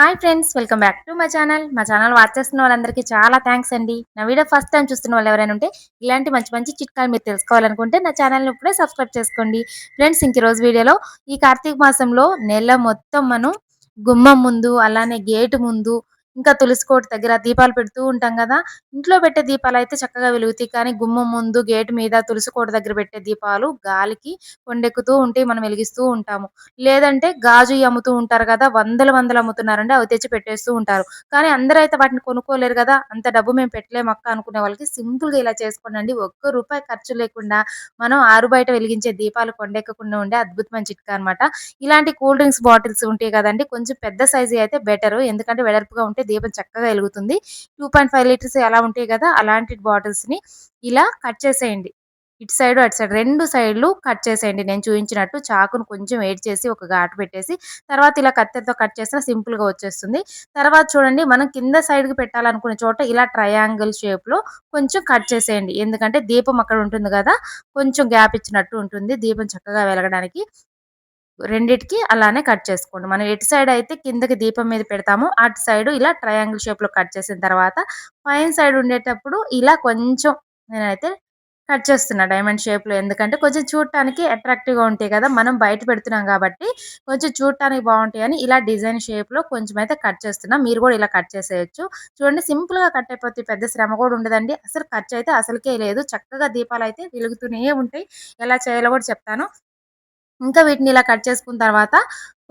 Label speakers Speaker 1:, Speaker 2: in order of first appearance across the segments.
Speaker 1: Hi friends welcome back to మా channel. మా channel watch చేస్తున్న వాళ్ళందరికీ చాలా థ్యాంక్స్ అండి. నా వీడియో ఫస్ట్ టైం చూస్తున్న వాళ్ళు ఎవరైనా ఉంటే ఇలాంటి మంచి మంచి చిట్కాలు మీరు తెలుసుకోవాలనుకుంటే నా ఛానల్ని ఇప్పుడే సబ్స్క్రైబ్ చేసుకోండి. ఫ్రెండ్స్ ఇంక రోజు వీడియోలో ఈ కార్తీక మాసంలో నెల మొత్తం మనం గుమ్మం ముందు అలానే గేటు ముందు ఇంకా తులసి కోట దగ్గర దీపాలు పెడుతూ ఉంటాం కదా. ఇంట్లో పెట్టే దీపాలు అయితే చక్కగా వెలుగుతాయి. కానీ గుమ్మం ముందు గేటు మీద తులసి కోట దగ్గర పెట్టే దీపాలు గాలికి కొండెక్కుతూ ఉంటే మనం వెలిగిస్తూ ఉంటాము. లేదంటే గాజు అమ్ముతూ ఉంటారు కదా వందల వందలు అమ్ముతున్నారండి అవి తెచ్చి పెట్టేస్తూ ఉంటారు. కానీ అందరూ అయితే వాటిని కొనుక్కోలేరు కదా అంత డబ్బు మేము పెట్టలేము అక్క అనుకునే వాళ్ళకి. సింపుల్గా ఇలా చేసుకోండి ఒక్క రూపాయి ఖర్చు లేకుండా మనం ఆరు బయట వెలిగించే దీపాలు కొండెక్కకుండా ఉండే అద్భుతమైన చిట్కా అనమాట ఇలాంటి కూల్ డ్రింక్స్ బాటిల్స్ ఉంటాయి కదండి కొంచెం పెద్ద సైజు అయితే బెటర్. ఎందుకంటే వెడల్పుగా ఉంటే దీపం చక్కగా వెలుగుతుంది. టూ పాయింట్ ఫైవ్ లీటర్స్ ఎలా ఉంటాయి కదా అలాంటి బాటిల్స్ని ఇలా కట్ చేసేయండి. ఇటు సైడ్ అటు సైడ్ రెండు సైడ్లు కట్ చేసేయండి. నేను చూపించినట్టు చాకును కొంచెం వేడి చేసి ఒక ఘాటు పెట్టేసి తర్వాత ఇలా కత్తెరతో కట్ చేసినా సింపుల్గా వచ్చేస్తుంది. తర్వాత చూడండి మనం కింద సైడ్కి పెట్టాలనుకునే చోట ఇలా ట్రయాంగిల్ షేప్లో కొంచెం కట్ చేసేయండి. ఎందుకంటే దీపం అక్కడ ఉంటుంది కదా కొంచెం గ్యాప్ ఇచ్చినట్టు ఉంటుంది. దీపం చక్కగా వెలగడానికి రెండిటికి అలానే కట్ చేసుకోండి. మనం ఎటు సైడ్ అయితే కిందకి దీపం మీద పెడతామో అటు సైడ్ ఇలా ట్రయాంగిల్ షేప్లో కట్ చేసిన తర్వాత పైన సైడ్ ఉండేటప్పుడు ఇలా కొంచెం నేనైతే కట్ చేస్తున్నా డైమండ్ షేప్లో. ఎందుకంటే కొంచెం చూడటానికి అట్రాక్టివ్గా ఉంటాయి కదా మనం బయట పెడుతున్నాం కాబట్టి కొంచెం చూడటానికి బాగుంటాయి అని ఇలా డిజైన్ షేప్లో కొంచెం అయితే కట్ చేస్తున్నా. మీరు కూడా ఇలా కట్ చేసేయచ్చు. చూడండి సింపుల్గా కట్ అయిపోతే పెద్ద శ్రమ కూడా ఉండదండి. అసలు ఖర్చు అయితే అసలుకే లేదు. చక్కగా దీపాలు అయితే వెలుగుతూనే ఉంటాయి. ఎలా చేయాలో కూడా చెప్తాను. ఇంకా వీటిని ఇలా కట్ చేసుకున్న తర్వాత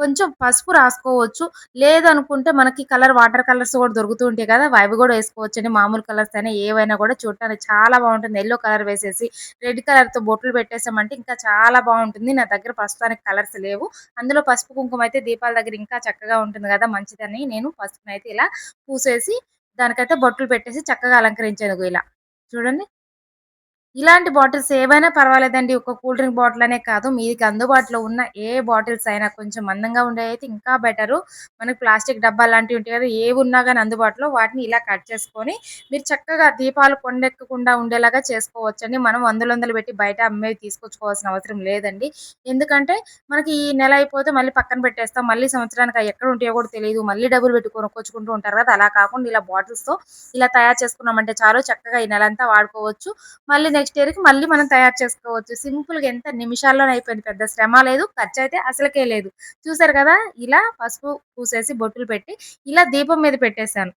Speaker 1: కొంచెం పసుపు రాసుకోవచ్చు. లేదనుకుంటే మనకి కలర్ వాటర్ కలర్స్ కూడా దొరుకుతూ ఉంటాయి కదా అవి కూడా వేసుకోవచ్చు అండి మామూలు కలర్స్ అయినా ఏవైనా కూడా చూడటానికి చాలా బాగుంటుంది. ఎల్లో కలర్ వేసేసి రెడ్ కలర్తో బొట్లు పెట్టేసామంటే ఇంకా చాలా బాగుంటుంది. నా దగ్గర ప్రస్తుతానికి కలర్స్ లేవు. అందులో పసుపు కుంకుమ అయితే దీపాల దగ్గర ఇంకా చక్కగా ఉంటుంది కదా మంచిదని నేను పసుపునైతే ఇలా పూసేసి దానికైతే బొట్లు పెట్టేసి చక్కగా అలంకరించేందుకు ఇలా. చూడండి. ఇలాంటి బాటిల్స్ ఏవైనా పర్వాలేదండి. ఒక కూల్ డ్రింక్ బాటిల్ అనే కాదు. మీకు అందుబాటులో ఉన్న ఏ బాటిల్స్ అయినా కొంచెం మందంగా ఉండే అయితే ఇంకా బెటరు. మనకి ప్లాస్టిక్ డబ్బా లాంటివి ఉంటాయి కదా ఏవి ఉన్నా కానీ అందుబాటులో వాటిని ఇలా కట్ చేసుకొని మీరు చక్కగా దీపాలు కొండెక్కకుండా ఉండేలాగా చేసుకోవచ్చండి. మనం వందలు వందలు పెట్టి బయట అమ్మేవి తీసుకొచ్చుకోవాల్సిన అవసరం లేదండి. ఎందుకంటే మనకి ఈ నెల అయిపోతే మళ్ళీ పక్కన పెట్టేస్తాం. మళ్ళీ సంవత్సరానికి ఎక్కడ ఉంటాయో కూడా తెలియదు. మళ్ళీ డబ్బులు పెట్టి కొనుక్కొచ్చుకుంటూ ఉంటారు కదా. అలా కాకుండా ఇలా బాటిల్స్తో ఇలా తయారు చేసుకున్నామంటే చాలు చక్కగా ఈ నెల అంతా వాడుకోవచ్చు. మళ్ళీ నెక్స్ట్ ఇయర్కి మళ్ళీ మనం తయారు చేసుకోవచ్చు. సింపుల్గా ఎంత నిమిషాల్లోనే అయిపోయింది. పెద్ద శ్రమ లేదు ఖర్చు అయితే అసలుకే లేదు. చూసారు కదా ఇలా పసుపు పూసేసి బొట్టులు పెట్టి ఇలా దీపం మీద పెట్టేశాను.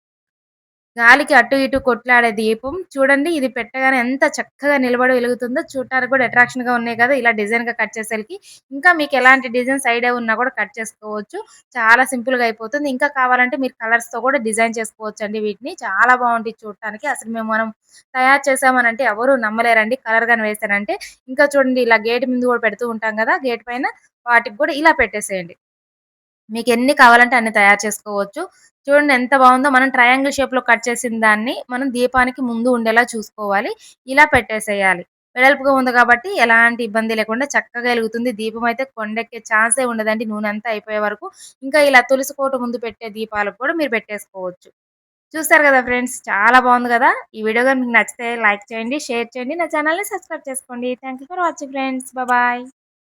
Speaker 1: గాలికి అటు ఇటు కొట్లాడే దీపం. చూడండి ఇది పెట్టగానే ఎంత చక్కగా నిలబడి వెలుగుతుందో చూడటానికి కూడా అట్రాక్షన్గా ఉన్నాయి కదా ఇలా డిజైన్గా కట్ చేసేసరికి. ఇంకా మీకు ఎలాంటి డిజైన్స్ ఐడియా ఉన్నా కూడా కట్ చేసుకోవచ్చు. చాలా సింపుల్గా అయిపోతుంది. ఇంకా కావాలంటే మీరు కలర్స్తో కూడా డిజైన్ చేసుకోవచ్చు అండి వీటిని. చాలా బాగుంటుంది చూడటానికి. అసలు మేము మనం తయారు చేసామనంటే ఎవరు నమ్మలేరండి కలర్ గాని వేసారంటే ఇంకా చూడండి ఇలా గేట్ ముందు కూడా పెడుతూ ఉంటాం కదా గేట్ పైన వాటికి కూడా ఇలా పెట్టేసేయండి. మీకు ఎన్ని కావాలంటే అన్ని తయారు చేసుకోవచ్చు. చూడండి ఎంత బాగుందో. మనం ట్రయాంగిల్ షేప్లో కట్ చేసిన దాన్ని మనం దీపానికి ముందు ఉండేలా చూసుకోవాలి. ఇలా పెట్టేసేయాలి. వెడల్పుగా ఉంది కాబట్టి ఎలాంటి ఇబ్బంది లేకుండా చక్కగా వెలుగుతుంది. దీపం అయితే కొండెక్కే ఛాన్సే ఉండదండి. నూనె అంతా అయిపోయే వరకు. ఇంకా ఇలా తులసి కోట ముందు పెట్టే దీపాలకు కూడా మీరు పెట్టేసుకోవచ్చు. చూస్తారు కదా ఫ్రెండ్స్ చాలా బాగుంది కదా. ఈ వీడియో కానీ మీకు నచ్చితే లైక్ చేయండి షేర్ చేయండి. నా ఛానల్ని సబ్స్క్రైబ్ చేసుకోండి. Thank for watching friends. Bye.